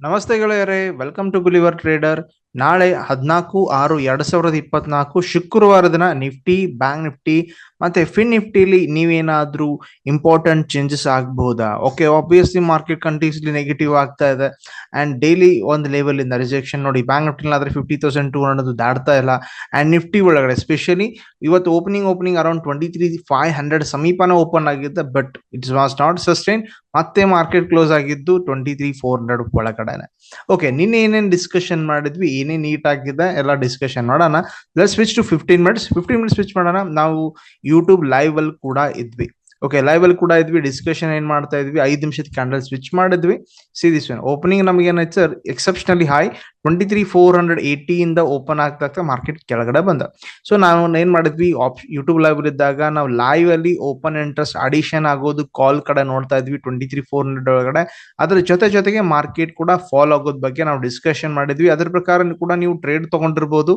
ನಮಸ್ತೆ ಗೆಳೆಯರೇ welcome to ಗುಲಿವರ್ trader ನಾಳೆ ಹದಿನಾಲ್ಕು ಆರು ಎರಡ್ ಸಾವಿರದ ಇಪ್ಪತ್ನಾಲ್ಕು ಶುಕ್ರವಾರ ದಿನ ನಿಫ್ಟಿ ಬ್ಯಾಂಕ್ ನಿಫ್ಟಿ ಮತ್ತೆ ಫಿನ್ ನಿಫ್ಟಿಲಿ ನೀವೇನಾದ್ರೂ ಇಂಪಾರ್ಟೆಂಟ್ ಚೇಂಜಸ್ ಆಗಬಹುದಾ? Okay obviously market continuously negative ಆಗ್ತಾ ಇದೆ. ಅಂಡ್ ಡೈಲಿ ಒಂದು ಲೆವೆಲ್ ಇಂದ ರಿಜೆಕ್ಷನ್ ನೋಡಿ ಬ್ಯಾಂಕ್ ನಿಫ್ಟಿ ಆದ್ರೆ ಫಿಫ್ಟಿ ತೌಸಂಡ್ ಟೂ ಹಂಡ್ರೆಡ್ ದಾಡ್ತಾ ಇಲ್ಲ. ಅಂಡ್ ನಿಫ್ಟಿ ಒಳಗಡೆ ಸ್ಪೆಷಲಿ ಇವತ್ತು opening opening around twenty three five hundred ಸಮೀಪನ open ಆಗಿದ್ದೆ but it's was not sustain ಮತ್ತೆ ಮಾರ್ಕೆಟ್ ಕ್ಲೋಸ್ ಆಗಿದ್ದು ಟ್ವೆಂಟಿ ತ್ರೀ ಫೋರ್ ಹಂಡ್ರೆಡ್ ಒಳಗಡೆನೆ. ಓಕೆ ನಿನ್ನೆ ಏನೇನು ಡಿಸ್ಕಷನ್ ಮಾಡಿದ್ವಿ? ಏನೇನ್ ನೀಟ್ ಆಗಿದೆ? ಎಲ್ಲ ಡಿಸ್ಕಷನ್ ಮಾಡೋಣ. Let switch to fifteen minutes fifteen minutes switch ಮಾಡೋಣ. ನಾವು ಯೂಟ್ಯೂಬ್ ಲೈವ್ ಅಲ್ಲಿ ಕೂಡ ಇದ್ವಿ. ಓಕೆ ಲೈವ್ ಅಲ್ಲಿ ಕೂಡ ಇದ್ವಿ ಡಿಸ್ಕಷನ್ ಏನ್ ಮಾಡ್ತಾ ಇದ್ವಿ, ಐದು ನಿಮಿಷದ ಕ್ಯಾಂಡಲ್ ಸ್ವಿಚ್ ಮಾಡಿದ್ವಿ. ಸಿ ದಿಸ್ ಓಪನಿಂಗ್ ನಮ್ಗೆ ಏನಾಯ್ತು sir exceptionally high twenty three four hundred open ಆಗ್ತಾ ಆಗ್ತಾ ಮಾರ್ಕೆಟ್ ಕೆಳಗಡೆ ಬಂದ. ಸೊ ನಾವು ಏನ್ ಮಾಡಿದ್ವಿ? ಆಪ್ ಯೂಟ್ಯೂಬ್ ಲೈವ್ ಇದ್ದಾಗ ನಾವು ಲೈವ್ ಅಲ್ಲಿ ಓಪನ್ ಇಂಟ್ರೆಸ್ಟ್ ಅಡಿಷನ್ ಆಗೋದು ಕಾಲ್ ಕಡೆ ನೋಡ್ತಾ ಇದ್ವಿ ಟ್ವೆಂಟಿ ತ್ರೀ ಫೋರ್ ಹಂಡ್ರೆಡ್ ಒಳಗಡೆ. ಅದ್ರ ಜೊತೆ ಜೊತೆಗೆ ಮಾರ್ಕೆಟ್ ಕೂಡ ಫಾಲ್ ಆಗೋದ್ ಬಗ್ಗೆ ನಾವು ಡಿಸ್ಕಷನ್ ಮಾಡಿದ್ವಿ. ಅದ್ರ ಪ್ರಕಾರ ಕೂಡ ನೀವು ಟ್ರೇಡ್ ತಗೊಂಡಿರ್ಬೋದು.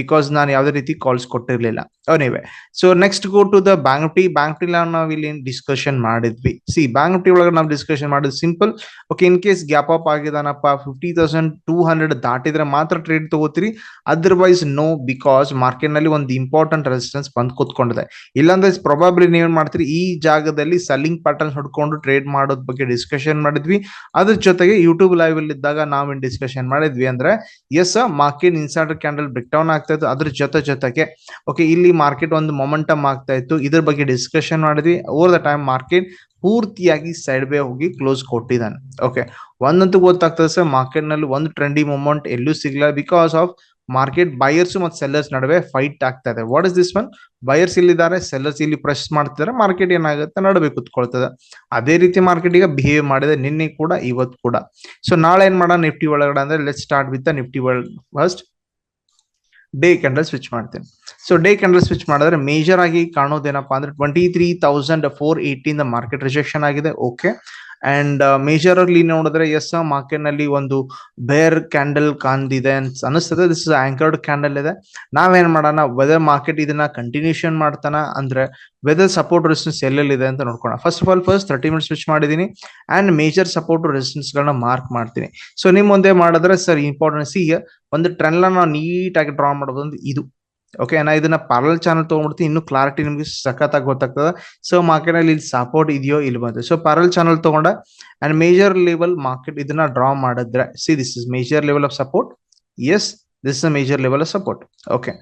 ಬಿಕಾಸ್ ನಾನು ಯಾವುದೇ ರೀತಿ ಕಾಲ್ಸ್ ಕೊಟ್ಟಿರ್ಲಿಲ್ಲ. ಅವನಿವೆ so next go to the bank T bank T ನಾವು ಇಲ್ಲಿ ಡಿಸ್ಕಷನ್ ಮಾಡಿದ್ವಿ. ಸಿ ಬ್ಯಾಂಕ್ ಟಿ ಒಳಗಡೆ ನಾವು ಡಿಸ್ಕಷನ್ ಮಾಡಿದ್ವಿ simple okay in case gap up ಆಗಿದಾನಪ್ಪ fifty thousand two hundred ದಾಟಿದ್ರೆ ಮಾತ್ರ ಟ್ರೇಡ್ ತಗೋತೀರಿ. ಅದರ್ವೈಸ್ ನೋ ಬಿಕಾಸ್ ಮಾರ್ಕೆಟ್ನಲ್ಲಿ ಒಂದು ಇಂಪಾರ್ಟೆಂಟ್ ರೆಸಿಸ್ಟೆನ್ಸ್ ಬಂದ್ ಕೂತ್ಕೊಂಡಿದೆ. ಇಲ್ಲಾಂದ್ರೆ ಪ್ರೊಬಾಬ್ಲಿ ನೀವೇನ್ ಮಾಡ್ತೀರಿ, ಈ ಜಾಗದಲ್ಲಿ ಸೆಲ್ಲಿಂಗ್ ಪ್ಯಾಟರ್ನ್ ಹೊಡ್ಕೊಂಡು ಟ್ರೇಡ್ ಮಾಡೋದ್ ಬಗ್ಗೆ ಡಿಸ್ಕಷನ್ ಮಾಡಿದ್ವಿ. ಅದ್ರ ಜೊತೆಗೆ ಯೂಟ್ಯೂಬ್ ಲೈವ್ ಅಲ್ಲಿ ಇದ್ದಾಗ ನಾವೇನ್ ಡಿಸ್ಕಷನ್ ಮಾಡಿದ್ವಿ ಅಂದ್ರೆ yes market insider candle break down ಆಗ್ತಾ ಇತ್ತು. ಅದ್ರ ಜೊತೆ ಜೊತೆಗೆ ಓಕೆ ಇಲ್ಲಿ ಮಾರ್ಕೆಟ್ ಒಂದು ಮೊಮೆಂಟಮ್ ಆಗ್ತಾ ಇತ್ತು. ಇದ್ರ ಬಗ್ಗೆ ಡಿಸ್ಕಷನ್ ಮಾಡಿದ್ವಿ. ಓವರ್ ದ ಟೈಮ್ ಮಾರ್ಕೆಟ್ ಪೂರ್ತಿಯಾಗಿ ಸೈಡ್ ವೇ ಹೋಗಿ ಕ್ಲೋಸ್ ಕೊಟ್ಟಿದ್ದಾನೆ. ಓಕೆ ಒಂದಂತೂ ಗೊತ್ತಾಗ್ತದೆ ಸರ್ ಮಾರ್ಕೆಟ್ನಲ್ಲಿ ಒಂದು ಟ್ರೆಂಡಿ ಮೂಮೆಂಟ್ ಎಲ್ಲೂ ಸಿಗ್ಲ ಬಿಕಾಸ್ ಆಫ್ ಮಾರ್ಕೆಟ್ ಬಯರ್ಸ್ ಮತ್ತು ಸೆಲ್ಲರ್ಸ್ ನಡುವೆ ಫೈಟ್ ಆಗ್ತಾ ಇದೆ. What is this one buyers ಇಲ್ಲಿದ್ದಾರೆ ಸೆಲ್ಲರ್ಸ್ ಇಲ್ಲಿ ಪ್ರೆಸ್ ಮಾಡ್ತಿದ್ದಾರೆ. ಮಾರ್ಕೆಟ್ ಏನಾಗುತ್ತೆ? ನಡುವೆ ಕುತ್ಕೊಳ್ತದೆ. ಅದೇ ರೀತಿ ಮಾರ್ಕೆಟ್ ಈಗ ಬಿಹೇವ್ ಮಾಡಿದೆ. ನಿನ್ನೆ ಕೂಡ, ಇವತ್ತು ಕೂಡ. ಸೊ ನಾಳೆ ಏನ್ ಮಾಡೋಣ? ನಿಫ್ಟಿ ಒಳಗಡೆ ಅಂದ್ರೆ let start with Nifty world first day candle switch ಮಾಡ್ತೇನೆ. ಸೊ ಡೇ ಕ್ಯಾಂಡಲ್ ಸ್ವಿಚ್ ಮಾಡಿದ್ರೆ ಮೇಜರ್ ಆಗಿ ಕಾಣೋದೇನಪ್ಪಾ ಅಂದ್ರೆ twenty three thousand four eighteen market rejection ಆಗಿದೆ. ಓಕೆ ಅಂಡ್ ಮೇಜರ್ ಅಲ್ಲಿ ನೋಡಿದ್ರೆ ಎಸ್ ಮಾರ್ಕೆಟ್ನಲ್ಲಿ ಒಂದು ಬೇರ್ ಕ್ಯಾಂಡಲ್ ಕಾಣ್ದಿದೆ ಅಂತ ಅನಿಸ್ತದೆ ದಿಸ್ ಇಸ್ ಆಂಕರ್ಡ್ ಕ್ಯಾಂಡಲ್ ಇದೆ. ನಾವೇನ್ ಮಾಡೋಣ? ವೆದರ್ ಮಾರ್ಕೆಟ್ ಇದನ್ನ ಕಂಟಿನ್ಯೂಷನ್ ಮಾಡ್ತಾನ ಅಂದ್ರೆ ವೆದರ್ ಸಪೋರ್ಟ್ ರೆಸಿಸ್ಟೆನ್ಸ್ ಎಲ್ಲೆಲ್ಲಿದೆ ಅಂತ ನೋಡ್ಕೋಣ. First of all first thirty minutes switch ಮಾಡಿದೀನಿ. ಅಂಡ್ ಮೇಜರ್ ಸಪೋರ್ಟ್ ರೆಸಿಸ್ಟೆನ್ಸ್ ಗಳನ್ನ ಮಾರ್ಕ್ ಮಾಡ್ತೀನಿ. ಸೊ ನಿಮ್ ಮುಂದೆ ಮಾಡಿದ್ರೆ ಸರ್ ಇಂಪಾರ್ಟೆನ್ಸ್ ಈಗ ಒಂದು ಟ್ರೆಂಡ್ ನಾವು ನೀಟಾಗಿ ಡ್ರಾ ಮಾಡೋದು ಇದು. ಓಕೆ ನಾ ಇದನ್ನ ಪ್ಯಾರಲ್ ಚಾನಲ್ ತಗೊಂಡ್ಬಿಡ್ತೀನಿ. ಇನ್ನು ಕ್ಲಾರಿಟಿ ನಿಮ್ಗೆ ಸಖತ್ತಾಗಿ ಗೊತ್ತಾಗ್ತದೆ. ಸೊ ಮಾರ್ಕೆಟ್ ಅಲ್ಲಿ ಇಲ್ಲಿ ಸಪೋರ್ಟ್ ಇದೆಯೋ ಇಲ್ಲಿ ಬಂತು ಸೊ ಪ್ಯಾರಲ್ ಚಾನಲ್ ತಗೊಂಡ ಅಂಡ್ ಮೇಜರ್ ಲೆವೆಲ್ ಮಾರ್ಕೆಟ್ ಇದನ್ನ ಡ್ರಾ ಮಾಡಿದ್ರೆ see this is major level of support yes this is major level of support okay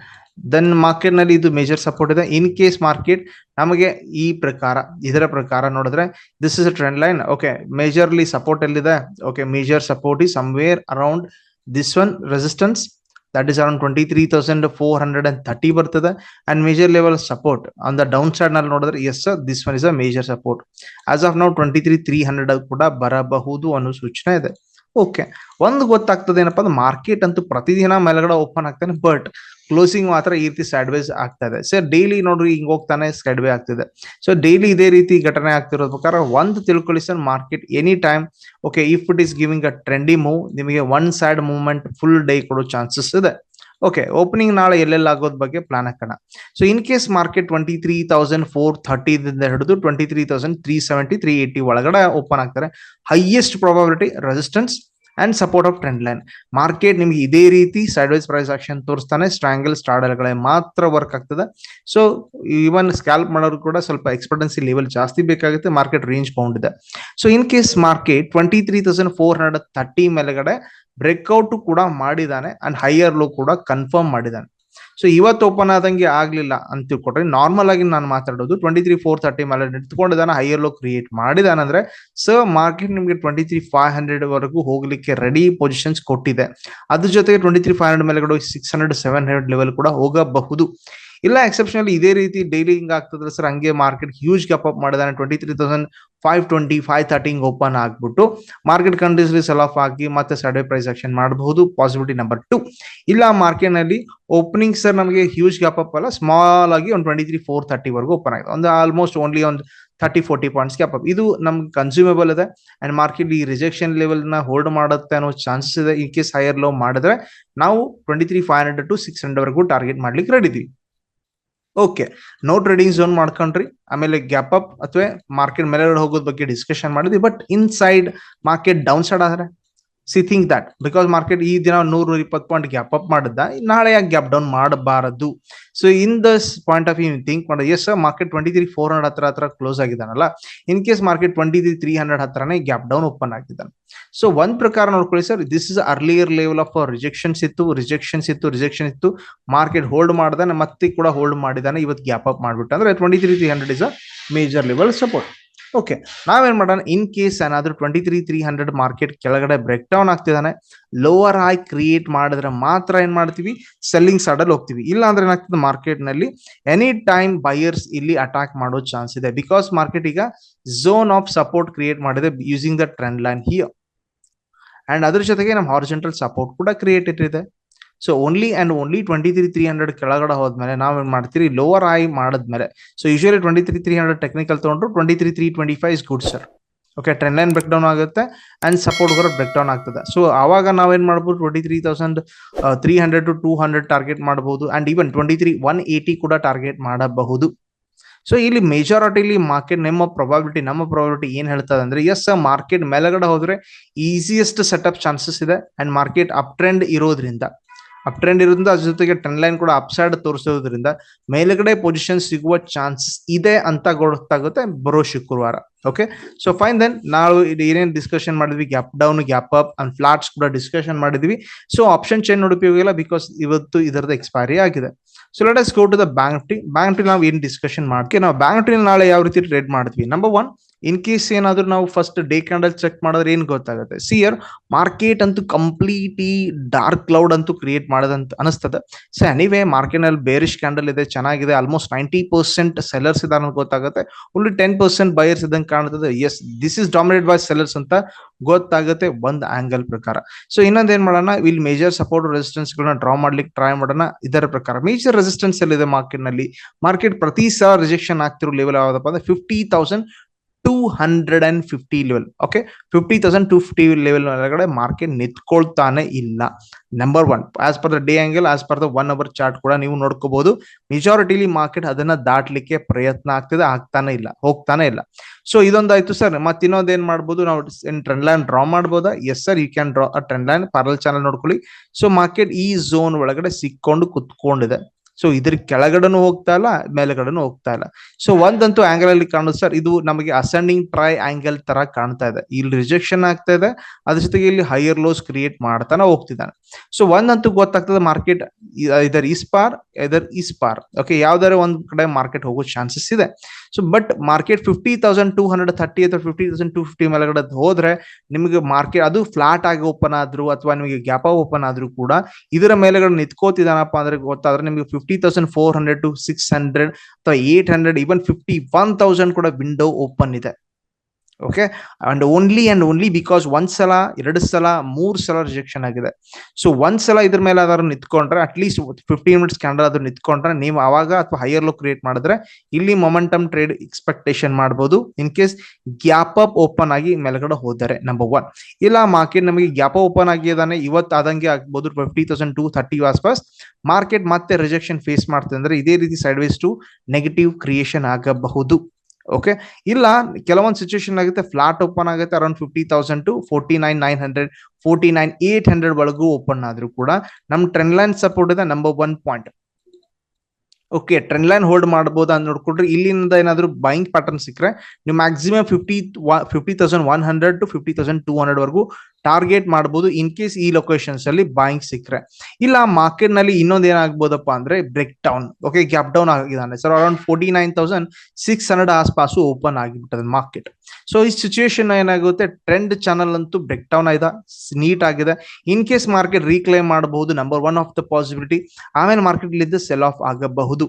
then ಮಾರ್ಕೆಟ್ನಲ್ಲಿ ಇದು ಮೇಜರ್ ಸಪೋರ್ಟ್ ಇದೆ. ಇನ್ ಕೇಸ್ ಮಾರ್ಕೆಟ್ ನಮಗೆ ಈ ಪ್ರಕಾರ, ಇದರ ಪ್ರಕಾರ ನೋಡಿದ್ರೆ this is a trend line okay majorly support ಎಲ್ಲಿದೆ? Okay major support is somewhere around this one resistance that hundred and 23,430 ಬರ್ತದೆ. And major level support on the down ಸೈಡ್ನಲ್ಲಿ ನೋಡಿದ್ರೆ yes this one is a major support as of now twenty three three hundred ಕೂಡ ಬರಬಹುದು ಅನ್ನೋ ಸೂಚನೆ ಇದೆ. Okay ಒಂದು ಗೊತ್ತಾಗ್ತದೆ ಏನಪ್ಪಾ ಅಂದ್ರೆ ಮಾರ್ಕೆಟ್ ಅಂತೂ ಪ್ರತಿದಿನ ಮೇಲ್ಗಡೆ ಓಪನ್ ಆಗ್ತಾನೆ ಬಟ್ ಕ್ಲೋಸಿಂಗ್ ಮಾತ್ರ ಈ ರೀತಿ ಸೈಡ್ ಆಗ್ತಾ ಇದೆ. ಸರ್ ಡೈಲಿ ನೋಡ್ರಿ ಹಿಂಗ್ ಹೋಗ್ತಾನೆ ಸೈಡ್ ಆಗ್ತಿದೆ. ಸೊ ಡೈಲಿ ಇದೇ ರೀತಿ ಘಟನೆ ಆಗ್ತಿರೋದ್ ಪ್ರಕಾರ ಒಂದು ತಿಳ್ಕೊಳ್ಳಿ sir market any time okay if it is giving a trendy move ನಿಮಗೆ one side movement full day ಕೊಡೋ ಚಾನ್ಸಸ್ ಇದೆ. ಓಕೆ ಓಪನಿಂಗ್ ನಾಳೆ ಎಲ್ಲೆಲ್ಲ ಆಗೋದ್ ಬಗ್ಗೆ ಪ್ಲಾನ್ ಹಾಕೋಣ. So in case market twenty three thousand four ಥರ್ಟಿದಿಂದ ಹಿಡಿದು twenty three thousand three seventy three eighty ಒಳಗಡೆ ಓಪನ್ ಆಗ್ತಾರೆ. Highest probability resistance and support of trend line market ನಿಮ್ಗೆ ಇದೇ ರೀತಿ ಸೈಡ್ ವೈಸ್ ಪ್ರೈಸ್ ಆಕ್ಷನ್ ತೋರಿಸ್ತಾನೆ ಸ್ಟ್ರಾಂಗಲ್ ಸ್ಟಾರ್ಡಲ್ಗಳೇ ಮಾತ್ರ ವರ್ಕ್ ಆಗ್ತದೆ. ಸೊ ಈವನ್ ಸ್ಕ್ಯಾಲ್ಪ್ ಮಾಡೋರು ಕೂಡ ಸ್ವಲ್ಪ ಎಕ್ಸ್ಪರ್ಟೆನ್ಸಿ ಲೆವೆಲ್ ಜಾಸ್ತಿ ಬೇಕಾಗುತ್ತೆ. ಮಾರ್ಕೆಟ್ ರೇಂಜ್ ಬೌಂಡ್ ಇದೆ. So in case market twenty three thousand four hundred thirty ಮೇಲೆಗಡೆ ಬ್ರೇಕ್ಔಟ್ ಕೂಡ ಮಾಡಿದಾನೆ ಅಂಡ್ ಹೈಯರ್ ಲೋ ಕೂಡ ಕನ್ಫರ್ಮ್ ಮಾಡಿದಾನೆ ಸೊ ಇವತ್ತು ಓಪನ್ ಆದಂಗೆ ಆಗ್ಲಿಲ್ಲ ಅಂತ ತಿಳ್ಕೊಟ್ರೆ ನಾರ್ಮಲ್ ಆಗಿ ನಾನು ಮಾತಾಡೋದು ಟ್ವೆಂಟಿ ತ್ರೀ ಫೋರ್ ತರ್ಟಿ ಮೇಲೆ ನಿಂತ್ಕೊಂಡಿದ್ದಾನೆ ಹೈಯರ್ ಲೋ ಕ್ರಿಯೇಟ್ ಮಾಡಿದಾನಂದ್ರೆ ಸೊ ಮಾರ್ಕೆಟ್ ನಿಮಗೆ ಟ್ವೆಂಟಿ ತ್ರೀ ಫೈವ್ ಹಂಡ್ರೆಡ್ ವರೆಗೂ ಹೋಗ್ಲಿಕ್ಕೆ ರೆಡಿ ಪೊಸಿಷನ್ಸ್ ಕೊಟ್ಟಿದೆ. ಅದ್ರ ಜೊತೆಗೆ ಟ್ವೆಂಟಿ ತ್ರೀ ಫೈವ್ ಹಂಡ್ರೆಡ್ ಮೇಲೆ six hundred seven hundred level ಕೂಡ ಹೋಗಬಹುದು. ಇಲ್ಲ ಎಕ್ಸೆಪ್ಷನಲ್ ಇದೇ ರೀತಿ ಡೈಲಿ ಹಿಂಗ್ ಆಗ್ತದ್ರೆ ಸರ್ ಹಂಗೆ ಮಾರ್ಕೆಟ್ ಹ್ಯೂಜ್ ಗ್ಯಾಪ್ ಅಪ್ ಮಾಡಿದಾನೆ. Twenty three thousand five twenty five thirty open ಆಗ್ಬಿಟ್ಟು ಮಾರ್ಕೆಟ್ ಕಂಟ್ರೀಸ್ಲಿ ಸೆಲ್ ಆಫ್ ಆಗಿ ಮತ್ತೆ ಸಡೆ ಪ್ರೈಸ್ ಆಕ್ಷನ್ ಮಾಡಬಹುದು. ಪಾಸಿಬಿಲಿಟಿ ನಂಬರ್ ಟು ಇಲ್ಲ ಮಾರ್ಕೆಟ್ನಲ್ಲಿ ಓಪನಿಂಗ್ ಸರ್ ನಮಗೆ ಹ್ಯೂಜ್ ಗ್ಯಾಪ್ ಅಪ್ ಅಲ್ಲ ಸ್ಮಾಲ್ ಆಗಿ ಒಂದು ಟ್ವೆಂಟಿ ತ್ರೀ ಫೋರ್ ತರ್ಟಿ ವರೆಗೂ ಓಪನ್ ಆಗಿದೆ. ಒಂದು ಆಲ್ಮೋಸ್ಟ್ ಓನ್ಲಿ ಒಂದು thirty forty points gap up ಇದು ನಮ್ಗೆ ಕನ್ಸ್ಯೂಮೇಬಲ್ ಇದೆ ಅಂಡ್ ಮಾರ್ಕೆಟ್ ಈ ರಿಜೆಕ್ಷನ್ ಲೆವೆಲ್ನ ಹೋಲ್ಡ್ ಮಾಡುತ್ತೆ ಅನ್ನೋ ಚಾನ್ಸಸ್ ಇದೆ. ಇನ್ ಕೇಸ್ ಹೈಯರ್ ಲೋ ಮಾಡಿದ್ರೆ ನಾವು twenty three five hundred to six hundred ವರೆಗೂ ಟಾರ್ಗೆಟ್ ಮಾಡ್ಲಿಕ್ಕೆ ready okay no trading zone ಮಾಡ್ಕೊಂಡ್ರಿ. ಆಮೇಲೆ ಗ್ಯಾಪ್ ಅಪ್ ಅಥವಾ ಮಾರ್ಕೆಟ್ ಮೇಲೆ ಹೋಗೋದ್ ಬಗ್ಗೆ ಡಿಸ್ಕಷನ್ ಮಾಡಿದ್ವಿ. But in side market down side ಆದ್ರೆ? See think that because market ಈ ದಿನ ನೂರ ಇಪ್ಪತ್ತು ಪಾಯಿಂಟ್ ಗ್ಯಾಪ್ ಅಪ್ ಮಾಡಿದ್ದ. ನಾಳೆ ಯಾಕೆ ಗ್ಯಾಪ್ ಡೌನ್ ಮಾಡಬಾರದು? So in this point of view think ಮಾಡೋದು as market twenty three four hundred ಹತ್ರ ಹತ್ರ close ಆಗಿದ್ದಾನಲ್ಲ. In case market twenty three three hundred ಹತ್ರನೇ ಗ್ಯಾಪ್ ಡೌನ್ ಓಪನ್ ಆಗಿದ್ದಾನೆ. ಸೊ ಒಂದ್ ಪ್ರಕಾರ ನೋಡ್ಕೊಳ್ಳಿ sir this is earlier level of rejections ಇತ್ತು rejections ಇತ್ತು ರಿಜೆಕ್ಷನ್ ಇತ್ತು. ಮಾರ್ಕೆಟ್ ಹೋಲ್ಡ್ ಮಾಡ್ದಾನೆ, ಮತ್ತೆ ಕೂಡ ಹೋಲ್ಡ್ ಮಾಡಿದಾನೆ. ಇವತ್ತು ಗ್ಯಾಪ್ ಅಪ್ ಮಾಡ್ಬಿಟ್ಟು. ಅಂದ್ರೆ twenty three three hundred is a major level support okay ನಾವೇನ್ ಮಾಡೋಣ? ಇನ್ ಕೇಸ್ ಏನಾದ್ರೂ twenty three three hundred market ಕೆಳಗಡೆ ಬ್ರೇಕ್ ಡೌನ್ ಆಗ್ತಿದ್ದಾನೆ ಲೋವರ್ ಹೈ ಕ್ರಿಯೇಟ್ ಮಾಡಿದ್ರೆ ಮಾತ್ರ ಏನ್ ಮಾಡ್ತೀವಿ? ಸೆಲ್ಲಿಂಗ್ ಸಡಲ್ ಹೋಗ್ತೀವಿ. ಇಲ್ಲ ಅಂದ್ರೆ ಏನಾಗ್ತದೆ? ಮಾರ್ಕೆಟ್ನಲ್ಲಿ ಎನಿ ಟೈಮ್ ಬೈಯರ್ಸ್ ಇಲ್ಲಿ ಅಟ್ಯಾಕ್ ಮಾಡೋ ಚಾನ್ಸ್ ಇದೆ. ಬಿಕಾಸ್ ಮಾರ್ಕೆಟ್ ಈಗ ಝೋನ್ ಆಫ್ ಸಪೋರ್ಟ್ ಕ್ರಿಯೇಟ್ ಮಾಡಿದೆ using the trend line here and ಅದ್ರ ಜೊತೆಗೆ ನಮ್ಮ ಹಾರಿಜೆಂಟಲ್ ಸಪೋರ್ಟ್ ಕೂಡ ಕ್ರಿಯೇಟ್ ಇದೆ. So only and only twenty three three hundred ಕೆಳಗಡೆ ಹೋದ್ಮೇಲೆ ನಾವೇನ್ ಮಾಡ್ತೀರಿ? ಲೋವರ್ ಆಯ್ ಮಾಡಿದ್ಮೇಲೆ. So usually twenty three three hundred technical ತಗೊಂಡ್ರು twenty three three twenty five is good sir okay trend line break down ಆಗುತ್ತೆ and support ಕೂಡ break down ಆಗ್ತದೆ. So ಅವಾಗ ನಾವೇನ್ ಮಾಡ್ಬೋದು? Twenty three thousand three hundred to two hundred target ಮಾಡಬಹುದು and even twenty three one eighty ಕೂಡ target ಮಾಡಬಹುದು. So ಇಲ್ಲಿ ಮೇಜಾರಿಟಿಲಿ ಮಾರ್ಕೆಟ್ ನಿಮ್ಮ ಪ್ರೊಬಾಬಿಲಿಟಿ ನಮ್ಮ ಪ್ರೊಬಾಬಿಲಿಟಿ ಏನ್ ಹೇಳ್ತದೆ ಅಂದ್ರೆ ಎಸ್ ಮಾರ್ಕೆಟ್ ಮೇಲಗಡೆ ಹೋದ್ರೆ ಈಸಿಯೆಸ್ಟ್ ಸೆಟಪ್ ಚಾನ್ಸಸ್ ಇದೆ ಅಂಡ್ ಮಾರ್ಕೆಟ್ ಅಪ್ ಟ್ರೆಂಡ್ ಇರೋದ್ರಿಂದ. ಅಪ್ ಟ್ರೆಂಡ್ ಇರೋದ್ರಿಂದ ಅದ್ರ ಜೊತೆಗೆ ಟ್ರೆಂಡ್ ಲೈನ್ ಕೂಡ ಅಪ್ ಸೈಡ್ ತೋರಿಸೋದ್ರಿಂದ ಮೇಲುಗಡೆ ಪೊಸಿಷನ್ ಸಿಗುವ ಚಾನ್ಸಸ್ ಇದೆ ಅಂತ ಗೊತ್ತಾಗುತ್ತೆ ಬರೋ ಶುಕ್ರವಾರ. ಓಕೆ ಸೊ ಫೈನ್ ದೆನ್ ನಾವು ಏನೇನು ಡಿಸ್ಕಷನ್ ಮಾಡಿದ್ವಿ? Gap down gap up and flats ಕೂಡ ಡಿಸ್ಕಷನ್ ಮಾಡಿದ್ವಿ. ಸೊ ಆಪ್ಷನ್ ಚೇಂಜ್ ನೋಡಿಲ್ಲ ಬಿಕಾಸ್ ಇವತ್ತು ಇದರದ ಎಕ್ಸ್ಪೈರಿ ಆಗಿದೆ. So let us go to the Bank Nifty Bank Nifty ನಾವು ಏನ್ ಡಿಸ್ಕಷನ್ ಮಾಡ್ತೀವಿ? ನಾವು ಬ್ಯಾಂಕ್ ನಿಫ್ಟಿ ನಾಳೆ ಯಾವ ರೀತಿ ಟ್ರೇಡ್ ಮಾಡ್ತೀವಿ? ನಂಬರ್ ಒನ್ ಇನ್ ಕೇಸ್ ಏನಾದ್ರೂ ನಾವು ಫಸ್ಟ್ ಡೇ ಕ್ಯಾಂಡಲ್ ಚೆಕ್ ಮಾಡಿದ್ರೆ ಏನ್ ಗೊತ್ತಾಗುತ್ತೆ? ಸಿಯರ್ ಮಾರ್ಕೆಟ್ ಅಂತೂ ಕಂಪ್ಲೀಟ್ಲಿ ಡಾರ್ಕ್ ಕ್ಲೌಡ್ ಅಂತೂ ಕ್ರಿಯೇಟ್ ಮಾಡೋದಂತ ಅನಿಸ್ತದೆ. ಸೊ ಎನಿವೇ ಮಾರ್ಕೆಟ್ನಲ್ಲಿ ಬೇರಿಶ್ ಕ್ಯಾಂಡಲ್ ಇದೆ, ಚೆನ್ನಾಗಿದೆ. ಆಲ್ಮೋಸ್ಟ್ ನೈಂಟಿ ಪರ್ಸೆಂಟ್ ಸೆಲ್ಲರ್ಸ್ ಇದಾರೆ ಅಂತ ಗೊತ್ತಾಗುತ್ತೆ. ಓನ್ಲಿ ಟೆನ್ ಪರ್ಸೆಂಟ್ ಬೈಯರ್ಸ್ ಇದ್ದಂಗೆ ಕಾಣ್ತದೆ. Yes this is dominate by sellers ಅಂತ ಗೊತ್ತಾಗುತ್ತೆ ಒಂದ್ ಆಂಗಲ್ ಪ್ರಕಾರ. ಸೊ ಇನ್ನೊಂದ್ ಏನ್ ಮಾಡೋಣ? ವಿಲ್ ಮೇಜರ್ ಸಪೋರ್ಟ್ ರೆಸಿಸ್ಟೆನ್ಸ್ ಗಳನ್ನ ಡ್ರಾ ಮಾಡ್ಲಿಕ್ಕೆ ಟ್ರೈ ಮಾಡೋಣ. ಇದರ ಪ್ರಕಾರ ಮೇಜರ್ ರೆಸಿಸ್ಟೆನ್ಸ್ ಎಲ್ಲಿದೆ ಮಾರ್ಕೆಟ್ನಲ್ಲಿ? ಮಾರ್ಕೆಟ್ ಪ್ರತಿ ಸಲ ರಿಜೆಕ್ಷನ್ ಆಗ್ತಿರೋ ಲೆವೆಲ್ ಯಾವ್ದಪ್ಪ ಅಂದ್ರೆ fifty thousand two hundred and fifty level okay fifty thousand two fifty level ಒಳಗಡೆ ಮಾರ್ಕೆಟ್ ನಿಂತ್ಕೊಳ್ತಾನೆ ಇಲ್ಲ. Number one as per the day angle as per the one hour chart ಕೂಡ ನೀವು ನೋಡ್ಕೋಬಹುದು. ಮೆಜಾರಿಟಿಲಿ ಮಾರ್ಕೆಟ್ ಅದನ್ನ ದಾಟ್ಲಿಕ್ಕೆ ಪ್ರಯತ್ನ ಆಗ್ತಿದೆ, ಆಗ್ತಾನೆ ಇಲ್ಲ, ಹೋಗ್ತಾನೆ ಇಲ್ಲ. ಸೊ ಇದೊಂದಾಯ್ತು ಸರ್ ಮತ್ತೆ ಇನ್ನೊಂದ್ ಏನ್ ಮಾಡ್ಬೋದು? ನಾವು ಟ್ರೆಂಡ್ ಲೈನ್ ಡ್ರಾ ಮಾಡ್ಬೋದಾ? Yes sir you can draw trend line parallel channel ನೋಡ್ಕೊಳ್ಳಿ. ಸೊ ಮಾರ್ಕೆಟ್ ಈ ಝೋನ್ ಒಳಗಡೆ ಸಿಕ್ಕೊಂಡು ಕುತ್ಕೊಂಡಿದೆ. ಸೊ ಇದ್ರ ಕೆಳಗಡೆನೂ ಹೋಗ್ತಾ ಇಲ್ಲ, ಮೇಲ್ಗಡೆನೂ ಹೋಗ್ತಾ ಇಲ್ಲ. ಸೊ ಒಂದಂತೂ ಆಂಗಲ್ ಅಲ್ಲಿ ಕಾಣುತ್ತೆ ಸರ್ ಇದು ನಮಗೆ ಅಸೆಂಡಿಂಗ್ ಟ್ರೈ ಆಂಗಲ್ ತರ ಕಾಣ್ತಾ ಇದೆ. ಇಲ್ಲಿ ರಿಜೆಕ್ಷನ್ ಆಗ್ತಾ ಇದೆ, ಅದ್ರ ಜೊತೆಗೆ ಇಲ್ಲಿ ಹೈಯರ್ ಲೋಸ್ ಕ್ರಿಯೇಟ್ ಮಾಡ್ತಾನೆ ಹೋಗ್ತಿದ್ದಾನೆ. ಸೊ ಒಂದಂತೂ ಗೊತ್ತಾಗ್ತದೆ ಮಾರ್ಕೆಟ್ ಇದರ್ ಇಸ್ ಪಾರ್ ಇದರ್ ಇಸ್ ಪಾರ್ ಓಕೆ ಯಾವ್ದಾರ ಒಂದ್ ಕಡೆ ಮಾರ್ಕೆಟ್ ಹೋಗೋ ಚಾನ್ಸಸ್ ಇದೆ. So but market fifty thousand two hundred thirty ಅಥವಾ ಫಿಫ್ಟಿ ತೌಸಂಡ್ ಟೂ ಫಿಫ್ಟಿ ಮೇಲೆಗಡೆ ಹೋದ್ರೆ, ನಿಮಗೆ ಮಾರ್ಕೆಟ್ ಅದು ಫ್ಲಾಟ್ ಆಗಿ ಓಪನ್ ಆದ್ರು ಅಥವಾ ನಿಮಗೆ ಗ್ಯಾಪ್ ಓಪನ್ ಆದ್ರೂ ಕೂಡ ಇದರ ಮೇಲೆಗಡೆ ನಿಂತ್ಕೋತಿದಾನಪ್ಪ ಅಂದ್ರೆ ಗೊತ್ತಾದ್ರೆ ನಿಮಗೆ fifty thousand four hundred to six hundred ಅಥವಾ eight hundred even fifty one thousand ಕೂಡ ವಿಂಡೋ ಓಪನ್ ಇದೆ. Okay and only and only because ಒಂದ್ ಸಲ ಎರಡು ಸಲ ಮೂರ್ ಸಲ ರಿಜೆಕ್ಷನ್ ಆಗಿದೆ. ಸೊ ಒಂದ್ ಸಲ ಇದ್ರ ಮೇಲೆ ಅದಾದ್ರು ನಿಂತ್ಕೊಂಡ್ರೆ at least fifteen minutes candle ಆದ್ರೂ ನಿಂತ್ಕೊಂಡ್ರೆ, ನೀವು ಅವಾಗ ಅಥವಾ ಹೈಯರ್ ಲೋ ಕ್ರಿಯೇಟ್ ಮಾಡಿದ್ರೆ, ಇಲ್ಲಿ ಮೊಮೆಂಟಮ್ ಟ್ರೇಡ್ ಎಕ್ಸ್ಪೆಕ್ಟೇಷನ್ ಮಾಡಬಹುದು in case gap up open ಆಗಿ ಮೇಲ್ಗಡೆ ಹೋದರೆ ನಂಬರ್ ಒನ್ ಇಲ್ಲ ಮಾರ್ಕೆಟ್ ನಮಗೆ ಗ್ಯಾಪ್ ಓಪನ್ ಆಗಿದಾನೆ ಇವತ್ತು ಆದಂಗೆ ಆಗ್ಬೋದು ಫಿಫ್ಟಿ ತೌಸಂಡ್ ಟು ಥರ್ಟಿ ಆಸ್ಪಾಸ್ ಮಾರ್ಕೆಟ್ ಮತ್ತೆ ರಿಜೆಕ್ಷನ್ ಫೇಸ್ ಮಾಡ್ತಂದ್ರೆ ಅಂದ್ರೆ, ಇದೇ ರೀತಿ side ways to negative creation ಆಗಬಹುದು. ಓಕೆ ಇಲ್ಲ, ಕೆಲವೊಂದು ಸಿಚುವೇಶನ್ ಆಗುತ್ತೆ. ಫ್ಲಾಟ್ ಓಪನ್ ಆಗುತ್ತೆ around fifty thousand to forty nine nine hundred forty nine eight hundred ಒಳಗೂ ಓಪನ್ ಆದ್ರೂ ಕೂಡ ನಮ್ ಟ್ರೆಂಡ್ ಲೈನ್ ಸಪೋರ್ಟ್ ಇದೆ number one point okay trend line hold ಮಾಡಬಹುದು ಅಂತ ನೋಡ್ಕೊಂಡ್ರೆ ಇಲ್ಲಿಂದ ಏನಾದ್ರು ಬೈಂಗ್ ಪ್ಯಾಟರ್ನ್ ಸಿಕ್ಕರೆ, ನೀವು maximum fifty fifty thousand one hundred to fifty thousand two hundred ವರೆಗೂ ಟಾರ್ಗೆಟ್ ಮಾಡಬಹುದು ಇನ್ ಕೇಸ್ ಈ ಲೊಕೇಶನ್ಸ್ ಅಲ್ಲಿ ಬಾಯಿಂಗ್ ಸಿಕ್ಕರೆ. ಇಲ್ಲ ಮಾರ್ಕೆಟ್ನಲ್ಲಿ ಇನ್ನೊಂದು ಏನಾಗ್ಬೋದಪ್ಪ ಅಂದ್ರೆ break down okay gap down ಆಗಿದ್ದಾನೆ. Sir around forty nine thousand six hundred ಆಸ್ಪಾಸು open ಆಗಿಬಿಟ್ಟದೆ ಮಾರ್ಕೆಟ್ ಸೊ ಈ ಸಿಚುವೇಶನ್ ಏನಾಗುತ್ತೆ? ಟ್ರೆಂಡ್ ಚಾನಲ್ ಅಂತೂ ಬ್ರೇಕ್ ಡೌನ್ ಆಯ್ತಾ ನೀಟ್ ಆಗಿದೆ. ಇನ್ ಕೇಸ್ ಮಾರ್ಕೆಟ್ ರೀಕ್ಲೈಮ್ ಮಾಡಬಹುದು number one of the possibility ಆಮೇಲೆ ಮಾರ್ಕೆಟ್ ಸೆಲ್ ಆಫ್ ಆಗಬಹುದು.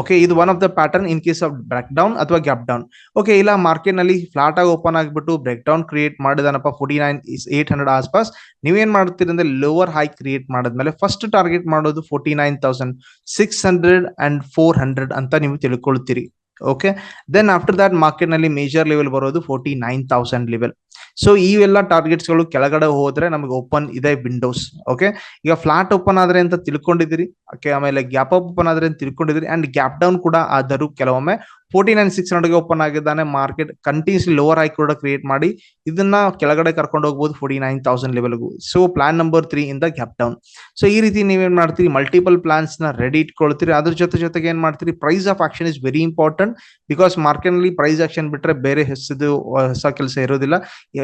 ಓಕೆ ಇದು one of the pattern in case of break down ಅಥವಾ ಗ್ಯಾಪ್ ಡೌನ್ ಓಕೆ ಇಲ್ಲ ಮಾರ್ಕೆಟ್ನಲ್ಲಿ ಫ್ಲಾಟ್ ಆಗಿ ಓಪನ್ ಆಗಿಬಿಟ್ಟು ಬ್ರೇಕ್ ಡೌನ್ ಕ್ರಿಯೇಟ್ ಮಾಡಿದಾನಪ್ಪ ಫೋರ್ಟಿ ನೈನ್ ಏಟ್ ಹಂಡ್ರೆಡ್ ಆಸ್ಪಾಸ್. ನೀವೇನ್ ಮಾಡ್ತೀರಿ ಅಂದ್ರೆ ಲೋವರ್ ಹೈ ಕ್ರಿಯೇಟ್ ಮಾಡಿದ್ಮೇಲೆ ಫಸ್ಟ್ ಟಾರ್ಗೆಟ್ ಮಾಡೋದು forty nine thousand six hundred and four hundred ಅಂತ ನೀವು ತಿಳ್ಕೊಳ್ತೀರಿ. ಓಕೆ ದೆನ್ ಆಫ್ಟರ್ ದಟ್ ಮಾರ್ಕೆಟ್ನಲ್ಲಿ ಮೇಜರ್ ಲೆವೆಲ್ ಬರೋದು forty nine thousand level so ಇವೆಲ್ಲ ಟಾರ್ಗೆಟ್ಸ್ಗಳು ಕೆಳಗಡೆ ಹೋದ್ರೆ ನಮಗೆ ಓಪನ್ ಇದೆ ವಿಂಡೋಸ್ ಓಕೆ ಈಗ ಫ್ಲಾಟ್ ಓಪನ್ ಆದ್ರೆ ಅಂತ ತಿಳ್ಕೊಂಡಿದ್ದೀರಿ? ಓಕೆ ಆಮೇಲೆ ಗ್ಯಾಪ್ ಅಪ್ ಓಪನ್ ಆದ್ರೆ ಅಂತ ತಿಳ್ಕೊಂಡಿದ್ದೀರಿ? ಅಂಡ್ ಗ್ಯಾಪ್ ಡೌನ್ ಕೂಡ ಆದರೂ ಕೆಲವೊಮ್ಮೆ ಫೋರ್ಟಿ ನೈನ್ ಸಿಕ್ಸ್ ಹಂಡ್ರೆಡ್ಗೆ ಓಪನ್ ಆಗಿದ್ದಾನೆ. ಮಾರ್ಕೆಟ್ ಕಂಟಿನ್ಯೂಸ್ ಲೋವರ್ ಹೈ ಕೂಡ ಕ್ರಿಯೇಟ್ ಮಾಡಿ ಇದನ್ನ ಕೆಳಗಡೆ ಕರ್ಕೊಂಡು ಹೋಗ್ಬೋದು ಫೋರ್ಟಿ ನೈನ್ ತೌಸಂಡ್ ಲೆವೆಲ್ಗೂ ಸೊ ಪ್ಲಾನ್ ನಂಬರ್ ತ್ರೀ ಇಂದ ಗ್ಯಾಪ್ ಡೌನ್ ಸೊ ಈ ರೀತಿ ನೀವೇನ್ ಮಾಡ್ತೀರಿ? ಮಲ್ಟಿಪಲ್ ಪ್ಲಾನ್ಸ್ನ ರೆಡಿ ಇಟ್ಕೊಳ್ತೀರಿ. ಅದ್ರ ಜೊತೆ ಜೊತೆಗೆ ಏನ್ ಮಾಡ್ತೀರಿ? Price of action is very important because ಮಾರ್ಕೆಟ್ನಲ್ಲಿ ಪ್ರೈಸ್ ಆಕ್ಷನ್ ಬಿಟ್ರೆ ಬೇರೆ ಹೆಸದು ಹೊಸ ಕೆಲಸ ಇರೋದಿಲ್ಲ.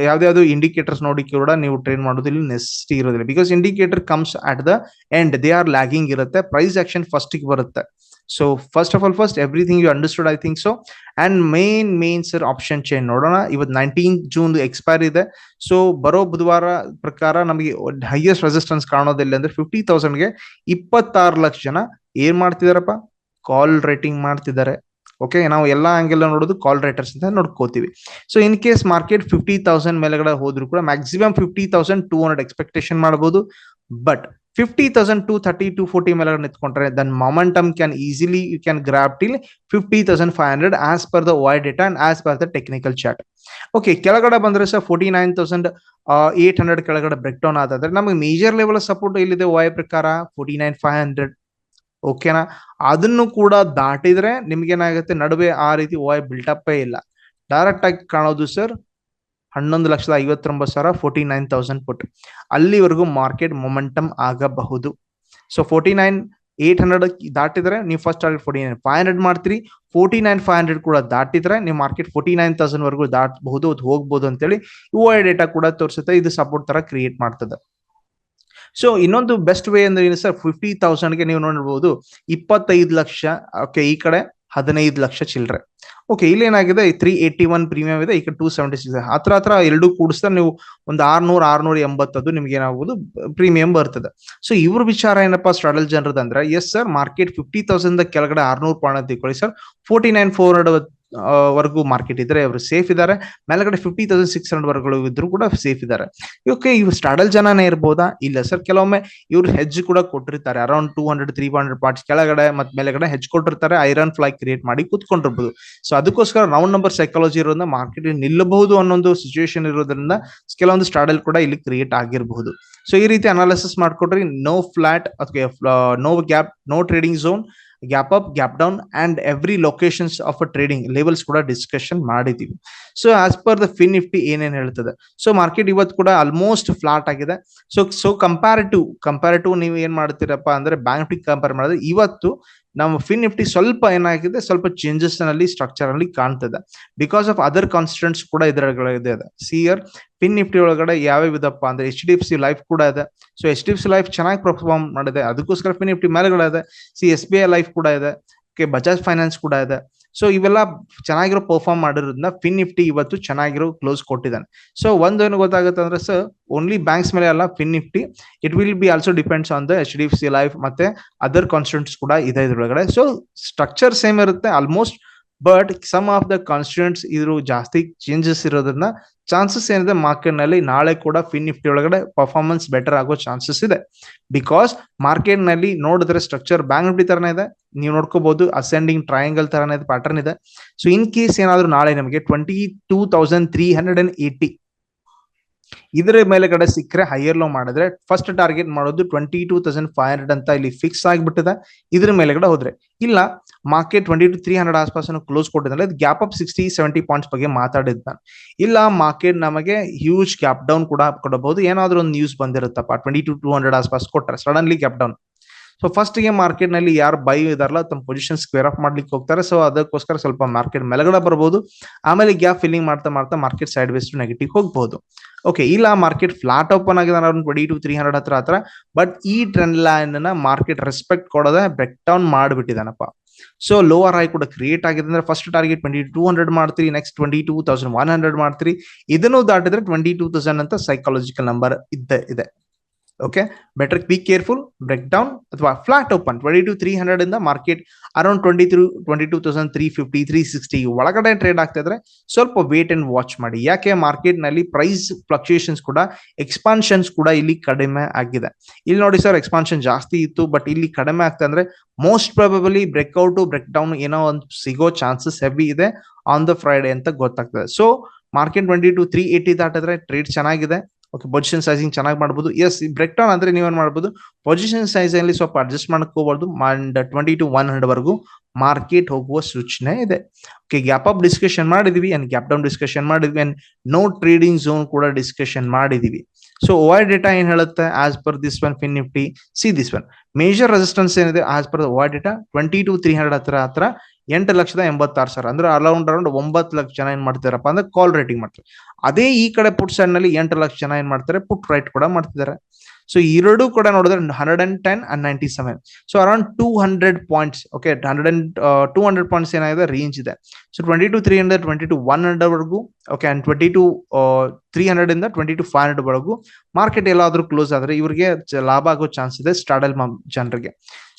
ಯಾವ್ದಾವ್ದು ಇಂಡಿಕೇಟರ್ಸ್ ನೋಡಿ ಕೂಡ ನೀವು ಟ್ರೇಡ್ ಮಾಡೋದಿಲ್ಲ ನೆಸ್ಟಿ ಇರೋದಿಲ್ಲ. Because indicator comes at the end they are lagging ಇರುತ್ತೆ. ಪ್ರೈಸ್ ಆಕ್ಷನ್ ಫಸ್ಟ್ ಬರುತ್ತೆ. So first of all first everything you understood I think so and main main sir option change ನೋಡೋಣ. ಇವತ್ತು ನೈನ್ಟೀನ್ ಜೂನ್ ಎಕ್ಸ್ಪೈರ್ ಇದೆ. So ಬರೋ ಬುಧವಾರ ಪ್ರಕಾರ ನಮಗೆ highest resistance ಕಾಣೋದಿಲ್ಲ ಅಂದ್ರೆ ಫಿಫ್ಟಿ ತೌಸಂಡ್ಗೆ ಇಪ್ಪತ್ತಾರು ಲಕ್ಷ ಜನ ಏನ್ ಮಾಡ್ತಿದಾರಪ್ಪ? ಕಾಲ್ ರೇಟಿಂಗ್ ಮಾಡ್ತಿದ್ದಾರೆ. ಓಕೆ ನಾವು ಎಲ್ಲ ಆಂಗಲ್ ನೋಡೋದು ಕಾಲ್ ರೈಟರ್ಸ್ ಅಂತ ನೋಡ್ಕೋತೀವಿ. So in case market fifty thousand ಮೇಲೆಗಡೆ ಹೋದ್ರು ಕೂಡ maximum fifty thousand two hundred expectation ಮಾಡಬಹುದು but fifty thousand two thirty to forty ಮೇಲೆ ನಿಂತ್ಕೊಂಡ್ರೆ then momentum can easily you can grab till fifty thousand five hundred as per the OI data and as per the technical chart okay ಕೆಳಗಡೆ ಬಂದ್ರೆ sir forty nine thousand eight hundred ಕೆಳಗಡೆ break down ಆದ್ರೆ ನಮಗೆ major level support ಇಲ್ಲಿದೆ Y ಪ್ರಕಾರ forty nine five hundred ಓಕೆನಾ ಅದನ್ನು ಕೂಡ ದಾಟಿದ್ರೆ ನಿಮ್ಗೇನಾಗುತ್ತೆ? ನಡುವೆ ಆ ರೀತಿ ವೈ ಬಿಲ್ಟಪ್ ಇಲ್ಲ. ಡೈರೆಕ್ಟ್ ಆಗಿ ಕಾಣೋದು ಸರ್ ಹನ್ನೊಂದು ಲಕ್ಷದ ಐವತ್ತೊಂಬತ್ತು ಸಾವಿರ ಫೋರ್ಟಿ ನೈನ್ ತೌಸಂಡ್ ಪುಟ್ ಅಲ್ಲಿವರೆಗೂ ಮಾರ್ಕೆಟ್ ಮೊಮೆಂಟಮ್ ಆಗಬಹುದು. So forty nine eight hundred ದಾಟಿದ್ರೆ ನೀವು first target forty nine five hundred ಮಾಡ್ತೀರಿ ಫೋರ್ಟಿ ನೈನ್ ಫೈವ್ ಹಂಡ್ರೆಡ್ ಕೂಡ ದಾಟಿದ್ರೆ ನೀವು ಮಾರ್ಕೆಟ್ ಫೋರ್ಟಿ ನೈನ್ ತೌಸಂಡ್ ವರೆಗೂ ದಾಟಬಹುದು, ಅದು ಹೋಗ್ಬೋದು ಅಂತೇಳಿ ಯು ಐ ಡೇಟಾ ಕೂಡ ತೋರಿಸುತ್ತೆ. ಇದು ಸಪೋರ್ಟ್ ತರ ಕ್ರಿಯೇಟ್ ಮಾಡ್ತದೆ. ಸೊ ಇನ್ನೊಂದು ಬೆಸ್ಟ್ ವೇ ಅಂದ್ರೆ ಏನು ಸರ್ ಫಿಫ್ಟಿ ತೌಸಂಡ್ಗೆ ನೀವು ನೋಡಬಹುದು ಇಪ್ಪತ್ತೈದು ಲಕ್ಷ ಓಕೆ ಈ ಕಡೆ ಹದಿನೈದು ಲಕ್ಷ ಚಿಲ್ಲರೆ ಓಕೆ ಇಲ್ಲಿ ಏನಾಗಿದೆ ತ್ರೀ ಏಯ್ಟಿ ಒನ್ ಪ್ರೀಮಿಯಂ ಇದೆ, ಈಗ ಟೂ ಸೆವೆಂಟಿ ಸಿಕ್ಸ್ ಹತ್ರ ಹತ್ರ ಎರಡು ಕೂಡಿಸ್ತಾ ನೀವು ಒಂದು ಆರ್ನೂರ ಆರ್ನೂರ ಎಂಬತ್ತದು ನಿಮ್ಗೆ ಏನಾಗಬಹುದು ಪ್ರೀಮಿಯಂ ಬರ್ತದೆ. ಸೊ ಇವ್ರ ವಿಚಾರ ಏನಪ್ಪ ಸ್ಟ್ರಾಡಲ್ ಜನರದ್ದು ಅಂದ್ರೆ yes sir market fifty thousand ಕೆಳಗಡೆ ಆರ್ನೂರು ಪಾಯಿಂಟ್ ತಿಳ್ಕೊಳ್ಳಿ sir forty nine four hundred ವರ್ಗೂ market ಇದ್ರೆ ಅವರು ಸೇಫ್ ಇದ್ದಾರೆ ಮೇಲ್ಗಡೆ ಫಿಫ್ಟಿ ತೌಸಂಡ್ ಸಿಕ್ಸ್ ಹಂಡ್ರೆಡ್ ವರ್ಗಗಳು ಇದ್ರು ಕೂಡ ಸೇಫ್ ಇದ್ದಾರೆ ಓಕೆ ಇವ್ರು ಸ್ಟಾಡಲ್ ಜನನೇ ಇರ್ಬೋದಾ? ಇಲ್ಲ ಸರ್ ಕೆಲವೊಮ್ಮೆ ಇವ್ರು ಹೆಜ್ ಕೂಡ ಕೊಟ್ಟಿರ್ತಾರೆ. Around two hundred three hundred parts ಕೆಳಗಡೆ ಮತ್ತೆ ಮೇಲೆಗಡೆ ಹೆಜ್ ಕೊಟ್ಟಿರ್ತಾರೆ. ಐರನ್ ಫ್ಲೈ ಕ್ರಿಯೇಟ್ ಮಾಡಿ ಕೂತ್ಕೊಂಡಿರ್ಬೋದು. ಸೊ ಅದಕ್ಕೋಸ್ಕರ ರೌಂಡ್ ನಂಬರ್ ಸೈಕಾಲಜಿ ಇರೋದ್ರಿಂದ ಮಾರ್ಕೆಟ್ ನಿಲ್ಲಬಹುದು ಅನ್ನೊಂದು ಸಿಚುವೇಶನ್ ಇರೋದ್ರಿಂದ ಕೆಲವೊಂದು ಸ್ಟಾಡಲ್ ಕೂಡ ಇಲ್ಲಿ ಕ್ರಿಯೇಟ್ ಆಗಿರಬಹುದು. ಸೊ ಈ ರೀತಿ ಅನಾಲಿಸಿಸ್ ಮಾಡ್ಕೊಟ್ರಿ ನೋ ಫ್ಲಾಟ್ ಅಥವಾ no gap no trading zone gap up gap down and every locations of a trading levels ಕೂಡ ಡಿಸ್ಕಷನ್ ಮಾಡಿದೀವಿ. So as per the Fin Nifty ಏನೇನ್ ಹೇಳ್ತದೆ? ಸೊ ಮಾರ್ಕೆಟ್ ಇವತ್ತು ಕೂಡ ಆಲ್ಮೋಸ್ಟ್ ಫ್ಲಾಟ್ ಆಗಿದೆ. ಸೊ ಸೊ ಕಂಪ್ಯಾರಿಟಿವ್ ಕಂಪ್ಯಾರಿಟಿವ್ ನೀವು ಏನ್ ಮಾಡ್ತೀರಪ್ಪ ಅಂದ್ರೆ ಬ್ಯಾಂಕ್ ಕಂಪೇರ್ ಮಾಡಿದ್ರೆ, ಇವತ್ತು ನಮ್ಮ ಫಿನ್ ನಿಫ್ಟಿ ಸ್ವಲ್ಪ ಏನಾಗಿದೆ, ಸ್ವಲ್ಪ ಚೇಂಜಸ್ನಲ್ಲಿ ಸ್ಟ್ರಕ್ಚರ್ ಅಲ್ಲಿ ಕಾಣ್ತದೆ. ಬಿಕಾಸ್ ಆಫ್ ಅದರ್ ಕಾನ್ಸ್ಟೆಂಟ್ಸ್ ಕೂಡ ಇದೆ. ಸಿಯರ್ ಫಿನ್ ನಿಫ್ಟಿ ಒಳಗಡೆ ಯಾವ ಇದಪ್ಪ ಅಂದ್ರೆ H D F C life ಕೂಡ ಇದೆ. So H D F C life ಚೆನ್ನಾಗಿ ಪರ್ಫಾರ್ಮ್ ಮಾಡಿದೆ. ಅದಕ್ಕೋಸ್ಕರ ಫಿನ್ ನಿಫ್ಟಿ ಮೇಲೆಗಡೆ ಇದೆ. C S B I life ಕೂಡ ಇದೆ. ಓಕೆ ಬಜಾಜ್ ಫೈನಾನ್ಸ್ ಕೂಡ ಇದೆ. ಸೊ ಇವೆಲ್ಲ ಚೆನ್ನಾಗಿರೋ ಪರ್ಫಾರ್ಮ್ ಮಾಡಿರೋದ್ರಿಂದ ಫಿನ್ ನಿಫ್ಟಿ ಇವತ್ತು ಚೆನ್ನಾಗಿರೋ ಕ್ಲೋಸ್ ಕೊಟ್ಟಿದ್ದಾನೆ. ಸೊ ಒಂದು ಏನು ಗೊತ್ತಾಗುತ್ತೆ ಅಂದ್ರೆ ಸರ್ ಓನ್ಲಿ ಬ್ಯಾಂಕ್ಸ್ ಮೇಲೆ ಅಲ್ಲ Fin Nifty it will be also depends on the H D F C life ಮತ್ತೆ ಅದರ್ ಕಾನ್ಸ್ಟೆಂಟ್ಸ್ ಕೂಡ ಇದೆ ಇದ್ರೊಳಗಡೆ. ಸೊ ಸ್ಟ್ರಕ್ಚರ್ ಸೇಮ್ ಇರುತ್ತೆ almost but some of the constituents ಇದ್ರು ಜಾಸ್ತಿ ಚೇಂಜಸ್ ಇರೋದ್ರಿಂದ ಚಾನ್ಸಸ್ ಏನಿದೆ ಮಾರ್ಕೆಟ್ನಲ್ಲಿ ನಾಳೆ ಕೂಡ ಫಿನ್ ನಿಫ್ಟಿ ಒಳಗಡೆ ಪರ್ಫಾರ್ಮೆನ್ಸ್ ಬೆಟರ್ ಆಗೋ ಚಾನ್ಸಸ್ ಇದೆ. ಬಿಕಾಸ್ ಮಾರ್ಕೆಟ್ನಲ್ಲಿ ನೋಡಿದ್ರೆ ಸ್ಟ್ರಕ್ಚರ್ ಬ್ಯಾಂಕ್ ನಿಫ್ಟಿ ತರನೇ ಇದೆ. ನೀವು ನೋಡ್ಕೋಬಹುದು ಅಸೆಂಡಿಂಗ್ ಟ್ರಯಾಂಗಲ್ ತರನೇ ಪ್ಯಾಟರ್ನ್ ಇದೆ. ಸೊ ಇನ್ ಕೇಸ್ ಏನಾದ್ರು ನಾಳೆ ನಮಗೆ twenty two thousand three hundred and eighty ಇದರ ಮೇಲೆಗಡೆ ಸಿಕ್ಕರೆ ಹೈಯರ್ ಲೋ ಮಾಡಿದ್ರೆ ಫಸ್ಟ್ ಟಾರ್ಗೆಟ್ ಮಾಡೋದು twenty two thousand five hundred ಅಂತ ಇಲ್ಲಿ ಫಿಕ್ಸ್ ಆಗಿಬಿಟ್ಟಿದೆ. ಇದ್ರ ಮೇಲೆಗಡೆ ಹೋದ್ರೆ, ಇಲ್ಲ market twenty two three hundred ಆಸ್ಪಾಸ್ close ಕೊಟ್ಟಿದ್ರೆ gap up sixty seventy points ಬಗ್ಗೆ ಮಾತಾಡಿದ್ ನಾನು. ಇಲ್ಲ ಮಾರ್ಕೆಟ್ ನಮಗೆ ಹ್ಯೂಜ್ ಗ್ಯಾಪ್ ಡೌನ್ ಕೂಡ ಕೊಡಬಹುದು ಏನಾದ್ರೂ ಒಂದು ನ್ಯೂಸ್ ಬಂದಿರುತ್ತಪ್ಪ ಟ್ವೆಂಟಿ ಟು ಟೂ ಹಂಡ್ರೆಡ್ ಆಸ್ಪಾಸ್ ಕೊಟ್ಟರೆ ಸಡನ್ಲಿ ಗ್ಯಾಪ್ ಡೌನ್ ಸೊ ಮಾರ್ಕೆಟ್ನಲ್ಲಿ ಯಾರು ಬೈ ಇದಾರಲ್ಲ, ತಮ್ಮ ಪೊಸಿಷನ್ ಸ್ಕ್ವೇರ್ ಆಫ್ ಮಾಡ್ಲಿಕ್ಕೆ ಹೋಗ್ತಾರೆ. ಸೊ ಅದಕ್ಕೋಸ್ಕರ ಸ್ವಲ್ಪ ಮಾರ್ಕೆಟ್ ಮೇಲ್ಗಡೆ ಬರ್ಬೋದು. ಆಮೇಲೆ ಗ್ಯಾಪ್ ಫಿಲ್ಲಿಂಗ್ ಮಾಡ್ತಾ ಮಾಡ್ತಾ ಮಾರ್ಕೆಟ್ ಸೈಡ್ ವೇಸ್ ನೆಗೆಟಿವ್ ಹೋಗ್ಬೋದು. ಓಕೆ ಇಲ್ಲ ಮಾರ್ಕೆಟ್ ಫ್ಲಾಟ್ ಓಪನ್ ಆಗಿದೆ around twenty two three hundred ಹತ್ರ ಹತ್ರ. ಬಟ್ ಈ ಟ್ರೆಂಡ್ ಲೈನ್ನ ಮಾರ್ಕೆಟ್ ರೆಸ್ಪೆಕ್ಟ್ ಕೊಡದೆ ಬ್ರೇಕ್ ಡೌನ್ ಮಾಡಿಬಿಟ್ಟಿದಾನಪ್ಪ ಸೊ ಲೋವರ್ ಹೈ ಕೂಡ ಕ್ರಿಯೇಟ್ ಆಗಿದೆ ಅಂದ್ರೆ first target twenty two hundred ಮಾಡ್ತೀರಿ next twenty two thousand one hundred ಮಾಡ್ತೀರಿ. ಇದನ್ನು ದಾಟಿದ್ರೆ ಟ್ವೆಂಟಿ ಟೂ ತೌಸಂಡ್ ಅಂತ ಸೈಕಾಲಜಿಕಲ್ ನಂಬರ್ ಇದ್ದ ಇದೆ. Okay better be careful break down ಅಥವಾ flat open twenty two three hundred ಇಂದ market around twenty three twenty two thousand three fifty three sixty ಒಳಗಡೆ trade ಆಗ್ತಾ ಇದ್ರೆ ಸ್ವಲ್ಪ ವೇಟ್ ಅಂಡ್ ವಾಚ್ ಮಾಡಿ. ಯಾಕೆ ಮಾರ್ಕೆಟ್ನಲ್ಲಿ ಪ್ರೈಸ್ ಫ್ಲಕ್ಚುಯೇಷನ್ಸ್ ಕೂಡ ಎಕ್ಸ್ಪಾನ್ಷನ್ಸ್ ಕೂಡ ಇಲ್ಲಿ ಕಡಿಮೆ ಆಗಿದೆ. ಇಲ್ಲಿ ನೋಡಿ ಸರ್ ಎಕ್ಸ್ಪಾನ್ಷನ್ ಜಾಸ್ತಿ ಇತ್ತು ಬಟ್ ಇಲ್ಲಿ ಕಡಿಮೆ ಆಗ್ತಾ ಅಂದ್ರೆ most probably breakout break down ಏನೋ ಒಂದು ಸಿಗೋ ಚಾನ್ಸಸ್ ಹೆವಿ ಇದೆ ಆನ್ ದ ಫ್ರೈಡೆ ಅಂತ ಗೊತ್ತಾಗ್ತದೆ. So market twenty two three eighty ದಾಟಿದ್ರೆ trade ಚೆನ್ನಾಗಿದೆ. ಓಕೆ ಪೊಸಿಷನ್ ಸೈಜಿಂಗ್ ಚೆನ್ನಾಗಿ ಮಾಡಬಹುದು ಎಸ್ ಬ್ರೇಕ್ ಡೌನ್ ಅಂದ್ರೆ ನೀವೇನ್ ಮಾಡಬಹುದು ಪೊಸಿಷನ್ ಸೈಜ್ ಅಲ್ಲಿ ಸ್ವಲ್ಪ ಅಡ್ಜಸ್ಟ್ ಮಾಡ್ಕೋಬಾರ್ದು. And twenty two one hundred ವರೆಗೂ ಮಾರ್ಕೆಟ್ ಹೋಗುವ ಸೂಚನೆ ಇದೆ. ಓಕೆ ಗ್ಯಾಪ್ ಅಪ್ ಡಿಸ್ಕಷನ್ ಮಾಡಿದೀವಿ. ಅಂಡ್ ಗ್ಯಾಪ್ ಡೌನ್ ಡಿಸ್ಕಷನ್ ಮಾಡಿದ್ವಿ. ಅಂಡ್ ನೋ ಟ್ರೇಡಿಂಗ್ ಝೋನ್ ಕೂಡ ಡಿಸ್ಕಷನ್ ಮಾಡಿದೀವಿ. ಸೊ ಓ ಡೇಟಾ ಏನ್ ಹೇಳುತ್ತೆ? As per this one Fin Nifty see this one major resistance ಏನಿದೆ? As per OI data twenty two three hundred ಹತ್ರ ಹತ್ರ ಎಂಟು ಲಕ್ಷದ ಎಂಬತ್ತಾರು ಸಾವಿರ. ಅಂದ್ರೆ ಅರೌಂಡ್ ಅರೌಂಡ್ ಒಂಬತ್ತು ಲಕ್ಷ ಜನ ಏನ್ ಮಾಡ್ತಾರಪ್ಪ ಅಂದ್ರೆ ಕಾಲ್ ರೇಟಿಂಗ್ ಮಾಡ್ತಾರೆ. ಅದೇ ಈ ಕಡೆ ಪುಟ್ ಸೈಡ್ನಲ್ಲಿ ಎಂಟು ಲಕ್ಷ ಜನ ಏನ್ ಮಾಡ್ತಾರೆ, ಪುಟ್ ರೈಟ್ ಕೂಡ ಮಾಡ್ತಿದ್ದಾರೆ. ಸೊ ಎರಡು ಕೂಡ ನೋಡಿದ್ರೆ hundred and ten and ninety seven so around two hundred points okay hundred and two hundred points ಏನಾಗಿದೆ ರೇಂಜ್ ಇದೆ. So twenty two three hundred twenty two one hundred ವರೆಗೂ okay and twenty two three hundred ಇಂದ twenty two five hundred ವರೆಗೂ market ಎಲ್ಲಾದ್ರೂ close ಆದ್ರೆ ಇವರಿಗೆ ಲಾಭ ಆಗೋ ಚಾನ್ಸ್ ಇದೆ ಸ್ಟಾಡಲ್ ಜನರಿಗೆ.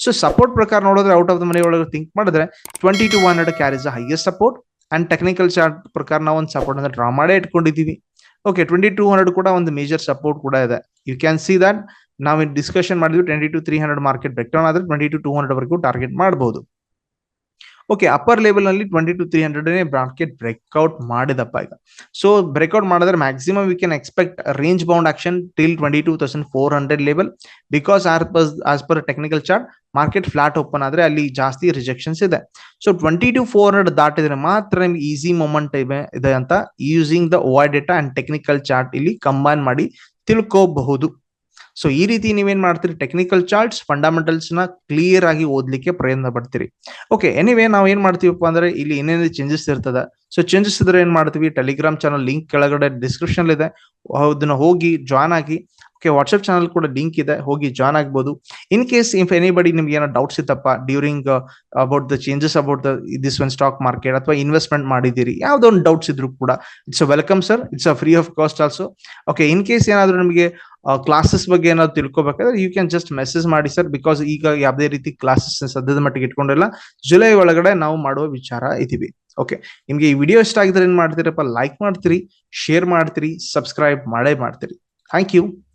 ಸೊ ಸಪೋರ್ಟ್ ಪ್ರಕಾರ ನೋಡಿದ್ರೆ ಔಟ್ ಆಫ್ ದ ಮನಿ ಒಳಗೆ ಥಿಂಕ್ ಮಾಡಿದ್ರೆ twenty two one hundred carries highest support and technical chart ಪ್ರಕಾರ ನಾವು ಒಂದು ಸಪೋರ್ಟ್ ಅಂದ್ರೆ ಡ್ರಾ ಮಾಡೇ ಇಟ್ಕೊಂಡಿದೀವಿ ಓಕೆ ಟ್ವೆಂಟಿ ಟೂ ಹಂಡ್ರೆಡ್ ಕೂಡ ಒಂದು ಮೇಜರ್ ಸಪೋರ್ಟ್ ಕೂಡ ಇದೆ. ಯು ಕ್ಯಾನ್ ಸಿ ದಟ್ ನಾವು ಡಿಸ್ಕಷನ್ ಮಾಡಿದ್ವಿ twenty two three hundred market break down ಆದ್ರೆ ಟ್ವೆಂಟಿ ಟು ಟೂ ಹಂಡ್ರೆಡ್ ವರೆಗೂ ಟಾರ್ಗೆಟ್ ಮಾಡಬಹುದು okay upper ಲೆವೆಲ್ನಲ್ಲಿ twenty two three hundred bracket breakout ಮಾಡಿದಪ್ಪ ಈಗ. ಸೊ ಬ್ರೇಕ್ಔಟ್ ಮಾಡಿದ್ರೆ maximum we can expect range bound action till twenty two thousand four hundred level because are per as per technical chart market flat open ಆದ್ರೆ ಅಲ್ಲಿ ಜಾಸ್ತಿ rejections ಇದೆ. So twenty two four hundred ದಾಟಿದ್ರೆ ಮಾತ್ರ ನಿಮ್ಗೆ easy moment ಇದೆ ಅಂತ using the OI data and technical chart ಇಲ್ಲಿ combine ಮಾಡಿ ತಿಳ್ಕೋಬಹುದು. ಸೊ ಈ ರೀತಿ ನೀವೇನ್ ಮಾಡ್ತೀರಿ? ಟೆಕ್ನಿಕಲ್ ಚಾರ್ಟ್ಸ್ ಫಂಡಮೆಂಟಲ್ಸ್ನ ಕ್ಲಿಯರ್ ಆಗಿ ಓದ್ಲಿಕ್ಕೆ ಪ್ರಯತ್ನ ಪಡ್ತೀರಿ. ಓಕೆ ಎನಿವೇ ನಾವು ಏನ್ ಮಾಡ್ತೀವಪ್ಪ ಅಂದ್ರೆ ಇಲ್ಲಿ ಏನೇನು ಚೇಂಜಸ್ ಇರ್ತದ. ಸೊ ಚೇಂಜಸ್ ಇದ್ರೆ ಏನ್ ಮಾಡ್ತೀವಿ? ಟೆಲಿಗ್ರಾಮ್ ಚಾನಲ್ ಲಿಂಕ್ ಕೆಳಗಡೆ ಡಿಸ್ಕ್ರಿಪ್ಷನ್ ಇದೆ. ಅದನ್ನ ಹೋಗಿ ಜಾಯ್ನ್ ಆಗಿ ವಾಟ್ಸ್ಆಪ್ ಚಾನಲ್ ಕೂಡ ಲಿಂಕ್ ಇದೆ, ಹೋಗಿ ಜಾಯ್ನ್ ಆಗ್ಬೋದು. ಇನ್ ಕೇಸ್ ಇಫ್ ಎನಿಬಡಿ ನಿಮ್ಗೆ ಏನೋ ಡೌಟ್ಸ್ ಇತ್ತಪ್ಪ during about the changes about the this one stock market ಅಥವಾ ಇನ್ವೆಸ್ಟ್ಮೆಂಟ್ ಮಾಡಿದ್ದೀರಿ ಯಾವ್ದೋ ಒಂದು ಡೌಟ್ಸ್ ಇದ್ರು ಕೂಡ it's a welcome sir it's a free of cost also okay in case ಏನಾದ್ರು ನಿಮಗೆ ಕ್ಲಾಸಸ್ ಬಗ್ಗೆ ಏನಾದ್ರು ತಿಳ್ಕೊಬೇಕಾದ್ರೆ ಯು ಕ್ಯಾನ್ ಜಸ್ಟ್ ಮೆಸೇಜ್ ಮಾಡಿ ಸರ್ ಬಿಕಾಸ್ ಈಗ ಯಾವುದೇ ರೀತಿ ಕ್ಲಾಸಸ್ ಸದ್ಯದ ಮಟ್ಟಿಗೆ ಇಟ್ಕೊಂಡಿಲ್ಲ. ಜುಲೈ ಒಳಗಡೆ ನಾವು ಮಾಡುವ ವಿಚಾರ ಇದೀವಿ ಓಕೆ ನಿಮ್ಗೆ ಈ ವಿಡಿಯೋ ಇಷ್ಟ ಆಗಿದ್ರೆ ಏನ್ ಮಾಡ್ತೀರಪ್ಪ ಲೈಕ್ ಮಾಡ್ತೀರಿ ಶೇರ್ ಮಾಡ್ತೀರಿ ಸಬ್ಸ್ಕ್ರೈಬ್ ಮಾಡೇ ಮಾಡ್ತೀರಿ. Thank you